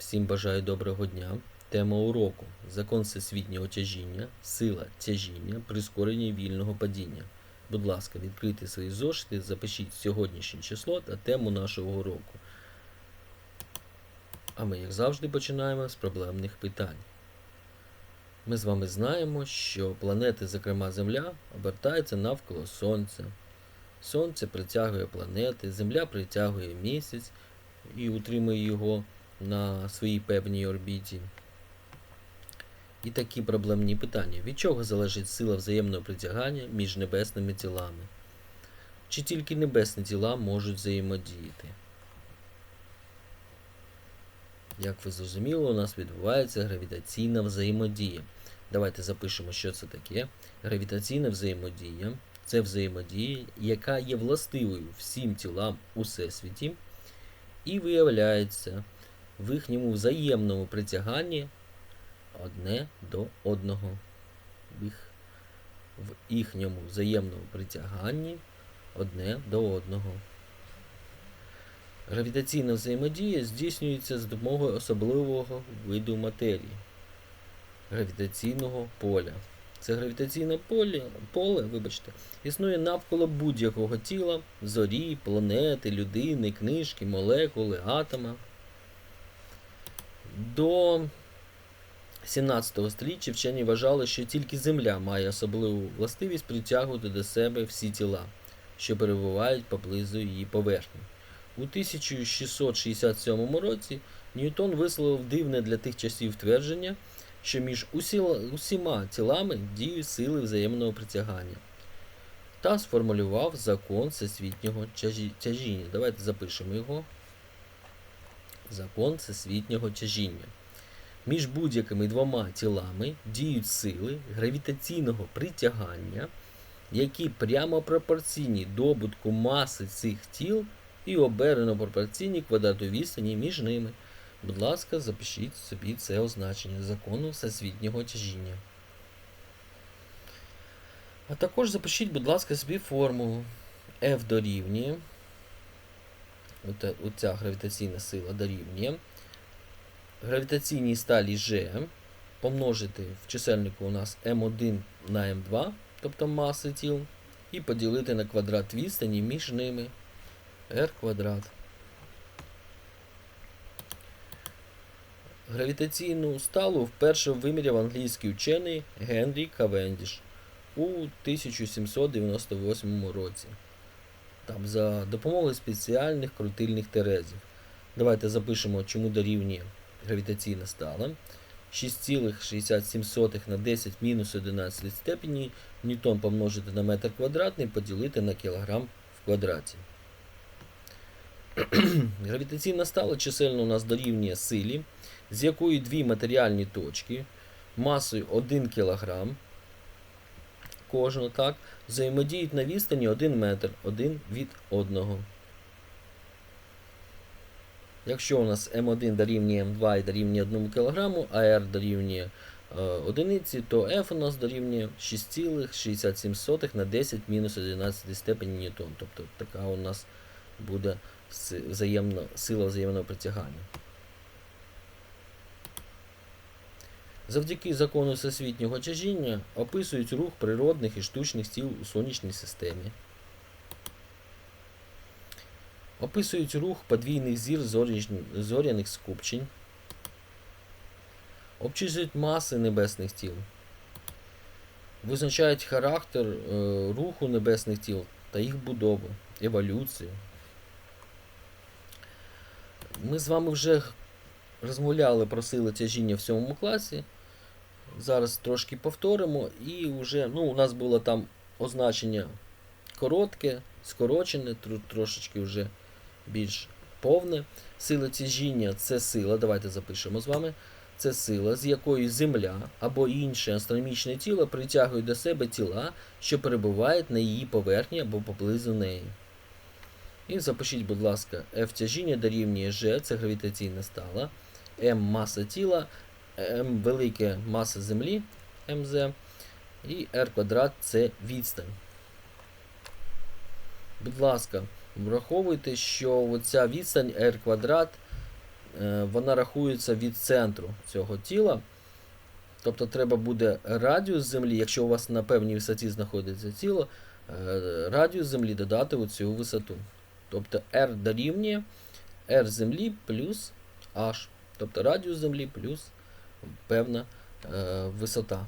Всім бажаю доброго дня. Тема уроку Закон всесвітнього тяжіння, сила тяжіння, прискорення вільного падіння. Будь ласка, відкрийте свої зошити, запишіть сьогоднішнє число та тему нашого уроку. А ми, як завжди, починаємо з проблемних питань. Ми з вами знаємо, що планети, зокрема Земля, обертаються навколо Сонця. Сонце притягує планети, Земля притягує місяць і утримує його на своїй певній орбіті. І такі проблемні питання. Від чого залежить сила взаємного притягання між небесними тілами? Чи тільки небесні тіла можуть взаємодіяти? Як ви зрозуміли, у нас відбувається гравітаційна взаємодія. Давайте запишемо, що це таке. Гравітаційна взаємодія це взаємодія, яка є властивою всім тілам у всесвіті і виявляється в їхньому взаємному притяганні одне до одного. В, їх, в їхньому взаємному притяганні одне до одного. Гравітаційна взаємодія здійснюється з допомогою особливого виду матерії гравітаційного поля. Це гравітаційне поле, поле вибачте, існує навколо будь-якого тіла, зорі, планети, людини, книжки, молекули, атома. До 17 століття вчені вважали, що тільки Земля має особливу властивість притягувати до себе всі тіла, що перебувають поблизу її поверхні. У 1667 році Ньютон висловив дивне для тих часів твердження, що між усіма тілами діють сили взаємного притягання та сформулював закон всесвітнього тяжіння. Давайте запишемо його. Закон всесвітнього тяжіння. Між будь-якими двома тілами діють сили гравітаційного притягання, які прямо пропорційні добутку маси цих тіл і обернено пропорційні квадрату відстані між ними. Будь ласка, запишіть собі це означення закону всесвітнього тяжіння. А також запишіть, будь ласка, собі формулу F дорівнює. Оця гравітаційна сила дорівнює. Гравітаційній сталі G помножити в чисельнику у нас M1 на M2, тобто маси тіл, і поділити на квадрат відстані між ними R квадрат. Гравітаційну сталу вперше виміряв англійський учений Генрі Кавендіш у 1798 році. Там за допомогою спеціальних крутильних терезів. Давайте запишемо, чому дорівнює гравітаційна стала. 6,67 на 10 мінус 11 степені ньютон помножити на метр квадратний поділити на кілограм в квадраті. Гравітаційна стала чисельно у нас дорівнює силі, з якої дві матеріальні точки масою 1 кг кожного так, взаємодіють на відстані 1 метр один від одного. Якщо у нас М1 дорівнює М2 і дорівнює 1 кг, а R дорівнює е, одиниці, то F у нас дорівнює 6,67 на 10 мінус 11 степені Ньютон. Тобто така у нас буде взаємно, сила взаємного притягання. Завдяки закону всесвітнього тяжіння описують рух природних і штучних тіл у сонячній системі. Описують рух подвійних зір зоряних скупчень. Обчислюють маси небесних тіл. Визначають характер е, руху небесних тіл та їх будову, еволюцію. Ми з вами вже розмовляли про сили тяжіння в сьомому класі. Зараз трошки повторимо, і вже ну, у нас було там означення коротке, скорочене, тро- трошечки вже більш повне. Сила тяжіння це сила, давайте запишемо з вами. Це сила, з якої Земля або інше астрономічне тіло притягують до себе тіла, що перебувають на її поверхні або поблизу неї. І запишіть, будь ласка, F тяжіння дорівнює G, це гравітаційна стала, M маса тіла, М велике маса Землі, МЗ, і R квадрат це відстань. Будь ласка, враховуйте, що оця відстань R квадрат е, вона рахується від центру цього тіла. Тобто треба буде радіус Землі, якщо у вас на певній висоті знаходиться тіло, е, радіус Землі додати у цю висоту. Тобто R дорівнює R Землі плюс H. Тобто радіус Землі плюс певна е, висота.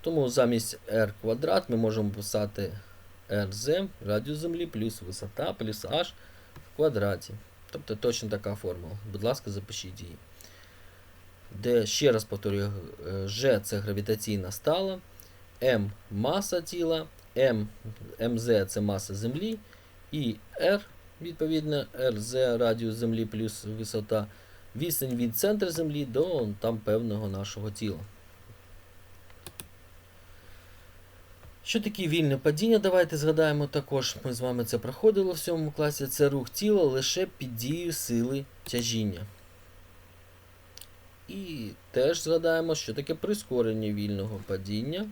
Тому замість r квадрат ми можемо писати rz, радіус Землі, плюс висота, плюс h в квадраті. Тобто точно така формула. Будь ласка, запишіть її. Де, ще раз повторюю, е, G це гравітаційна стала, M маса тіла, M, MZ це маса Землі, і R, відповідно, RZ радіус Землі плюс висота, відстань від центру Землі до там певного нашого тіла. Що таке вільне падіння? Давайте згадаємо також. Ми з вами це проходили в 7 класі. Це рух тіла лише під дією сили тяжіння. І теж згадаємо, що таке прискорення вільного падіння.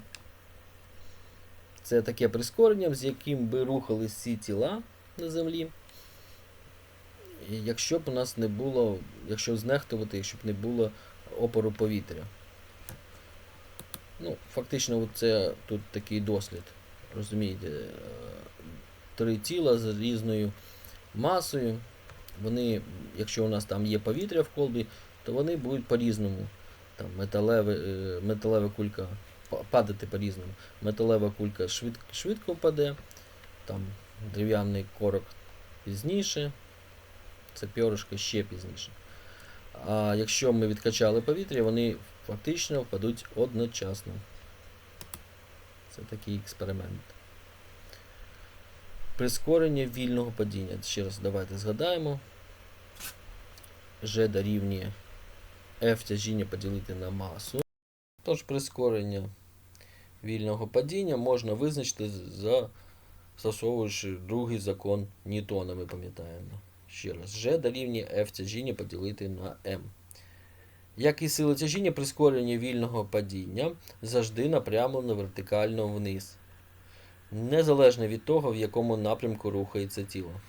Це таке прискорення, з яким би рухались всі тіла на землі. Якщо б у нас не було, якщо знехтувати, якщо б не було опору повітря. Ну, фактично, це тут такий дослід. Розумієте, е, три тіла з різною масою. Вони, якщо у нас там є повітря в колбі, то вони будуть по-різному. Там металеве, е, металева кулька падати по-різному. Металева кулька швид, швидко паде, там дерев'яний корок пізніше, це пьоришко ще пізніше. А якщо ми відкачали повітря, вони фактично впадуть одночасно. Це такий експеримент. Прискорення вільного падіння. Ще раз давайте згадаємо. G дорівнює F тяжіння поділити на масу. Тож прискорення вільного падіння можна визначити застосовуючи другий закон Ньютона, ми пам'ятаємо. Ще раз, G дорівнює F тяжіння поділити на M. Як і сила тяжіння, прискорення вільного падіння завжди напрямлено вертикально вниз, незалежно від того, в якому напрямку рухається тіло.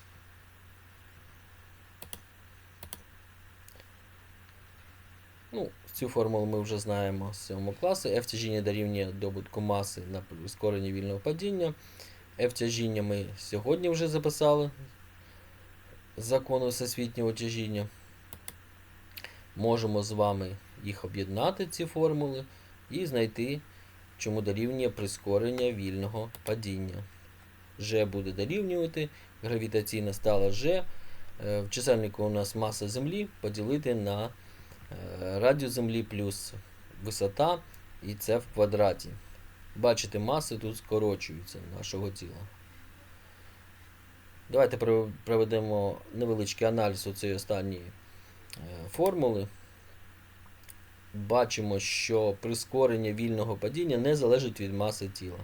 Ну, Цю формулу ми вже знаємо з 7 класу. F тяжіння дорівнює добутку маси на прискорення вільного падіння. F тяжіння ми сьогодні вже записали закону всесвітнього тяжіння. Можемо з вами їх об'єднати, ці формули, і знайти, чому дорівнює прискорення вільного падіння. G буде дорівнювати, гравітаційна стала G. Е, В чисельнику у нас маса Землі поділити на е, радіус Землі плюс висота, і це в квадраті. Бачите, маси тут скорочуються нашого тіла. Давайте проведемо невеличкий аналіз цієї останньої е, формули. Бачимо, що прискорення вільного падіння не залежить від маси тіла.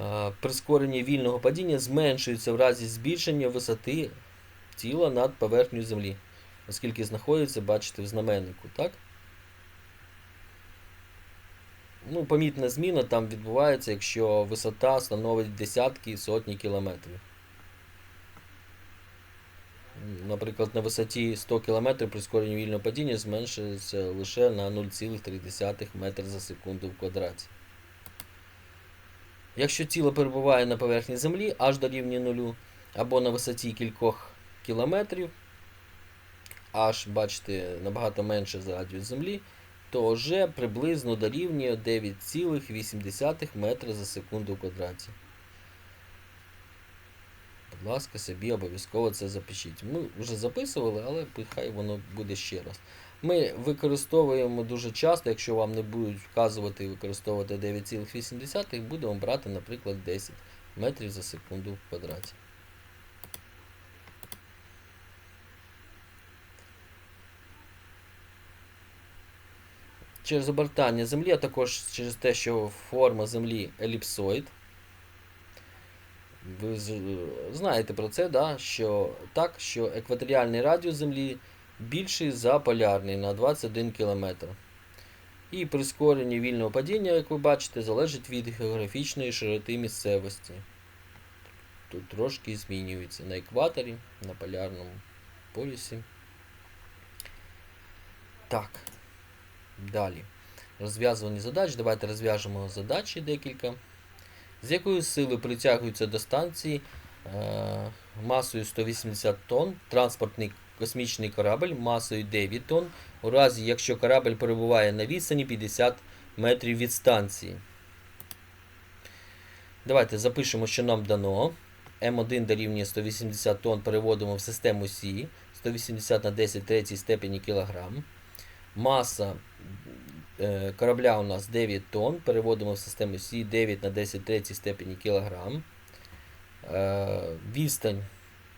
Е, Прискорення вільного падіння зменшується в разі збільшення висоти тіла над поверхнею Землі, оскільки знаходиться, бачите, в знаменнику. так? Ну, помітна зміна там відбувається, якщо висота становить десятки і сотні кілометрів. Наприклад, на висоті 100 км прискорення вільного падіння зменшується лише на 0,3 метр за секунду в квадраті. Якщо тіло перебуває на поверхні Землі аж до рівня нулю, або на висоті кількох кілометрів, аж, бачите, набагато менше за радіус Землі, то вже приблизно дорівнює 9,8 метра за секунду в квадраті. Будь ласка, собі обов'язково це запишіть. Ми вже записували, але хай воно буде ще раз. Ми використовуємо дуже часто, якщо вам не будуть вказувати використовувати 9,8, будемо брати, наприклад, 10 метрів за секунду в квадраті. Через обертання Землі, а також через те, що форма Землі еліпсоїд. Ви знаєте про це, да? що так, що екваторіальний радіус Землі більший за полярний на 21 км. І прискорення вільного падіння, як ви бачите, залежить від географічної широти місцевості. тут трошки змінюються на екваторі, на полярному полюсі. Так. Далі. Розв'язування задач. Давайте розв'яжемо задачі декілька. З якою силою притягується до станції е, масою 180 тонн транспортний космічний корабль масою 9 тонн, у разі якщо корабль перебуває на відстані 50 метрів від станції. Давайте запишемо, що нам дано. М1 дорівнює 180 тонн переводимо в систему Сі. 180 на 10 третій степені кілограм. Маса е, корабля у нас 9 тонн. Переводимо в систему Сі 9 на 10 третій степені кілограм. Е, відстань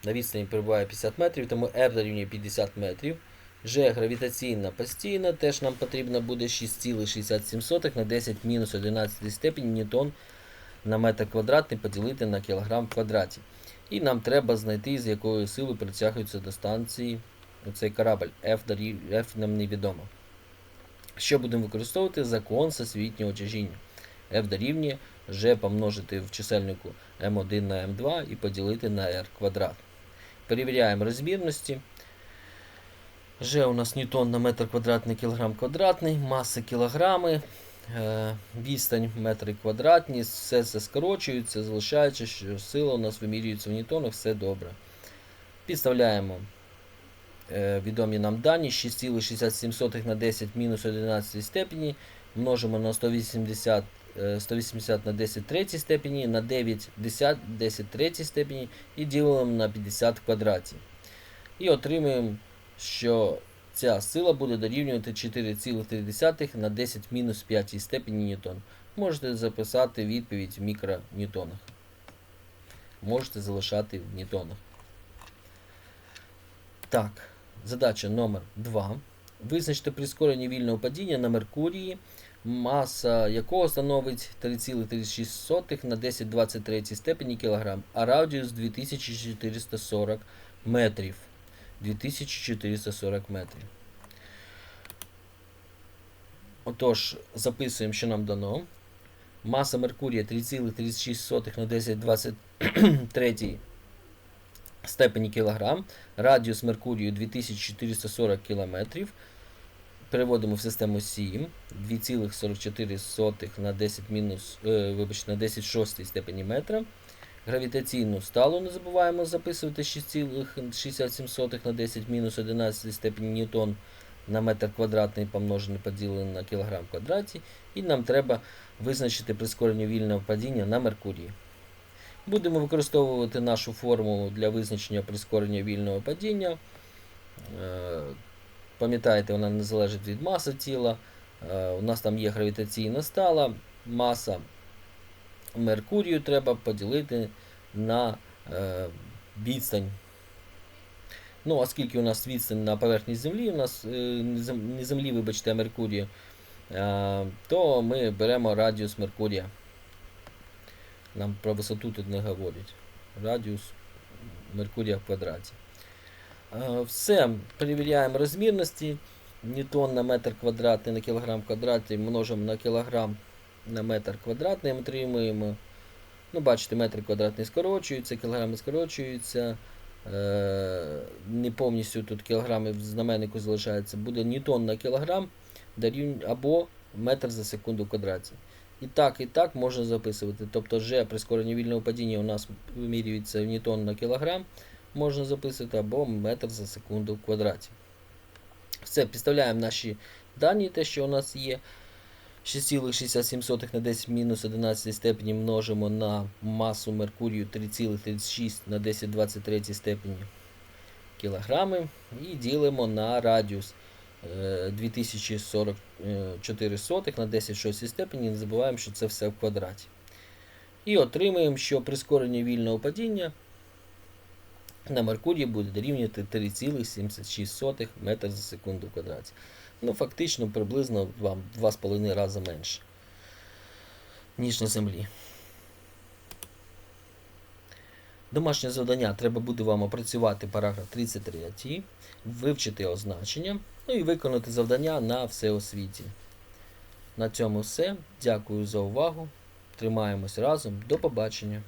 на відстані перебуває 50 метрів, тому R дорівнює 50 метрів. G гравітаційна постійна, теж нам потрібно буде 6,67 на 10 мінус 11 степені ньютон на метр квадратний поділити на кілограм в квадраті. І нам треба знайти, з якою силою притягується до станції цей корабль. F. F нам невідомо. Що будемо використовувати? Закон всесвітнього тяжіння. F дорівнює G помножити в чисельнику m1 на m2 і поділити на r квадрат. Перевіряємо розмірності. G у нас ньютон на метр квадратний кілограм квадратний, маса кілограми, е, відстань метри квадратні, все це скорочується, залишаючи, що сила у нас вимірюється в ньютонах, все добре. Підставляємо відомі нам дані 6,67 на 10 мінус 11 степені, множимо на 180 е, 180 на 10 третій степені, на 9 10, 10 третій степені і ділимо на 50 в квадраті. І отримуємо, що ця сила буде дорівнювати 4,3 на 10 мінус 5 степені ньютон. Можете записати відповідь в мікроньютонах. Можете залишати в ньютонах. Так, задача номер 2. Визначте прискорення вільного падіння на Меркурії, маса якого становить 3,36 на 10,23 степені кілограм, а радіус 2440 метрів. 2440 метрів. Отож, записуємо, що нам дано. Маса Меркурія 3,36 на 10,23 степені кілограм. Радіус Меркурію 2440 кілометрів. Переводимо в систему 7. 2,44 на 10 мінус, е, вибачте, на 10 шостій степені метра. Гравітаційну сталу не забуваємо записувати 6,67 на 10 мінус 11 степені ньютон на метр квадратний помножений поділений на кілограм квадраті. І нам треба визначити прискорення вільного падіння на Меркурії. Будемо використовувати нашу формулу для визначення прискорення вільного падіння. Е, Пам'ятаєте, вона не залежить від маси тіла. Е, У нас там є гравітаційна стала, маса Меркурію треба поділити на е, відстань. Ну, оскільки у нас відстань на поверхні Землі, у нас не Землі, вибачте, а Меркурію, то ми беремо радіус Меркурія. Нам про висоту тут не говорять. Радіус Меркурія в квадраті. Все, перевіряємо розмірності. Ньютон на метр квадратний на кілограм квадратний множимо на кілограм на метр квадратний. Ми отримуємо. Ну, бачите, метр квадратний скорочується, кілограми скорочуються. Е, не повністю тут кілограми в знаменнику залишається. Буде ньютон на кілограм або метр за секунду квадраті. І так, і так можна записувати. Тобто G прискорення вільного падіння у нас вимірюється в ньютон на кілограм. Можна записувати або метр за секунду в квадраті. Все, підставляємо наші дані, те, що у нас є. 6,67 на 10 мінус 11 степені множимо на масу Меркурію 3,36 на 10,23 степені кілограми і ділимо на радіус 2044 сотих на 10,6 степені. Не забуваємо, що це все в квадраті. І отримаємо, що прискорення вільного падіння на Меркурії буде дорівнювати 3,76 метр за секунду в квадраті. Ну, фактично, приблизно вам 2,5 рази менше, ніж на землі. Домашнє завдання треба буде вам опрацювати параграф 33, вивчити означення, ну і виконати завдання на всеосвіті. На цьому все. Дякую за увагу. Тримаємось разом. До побачення.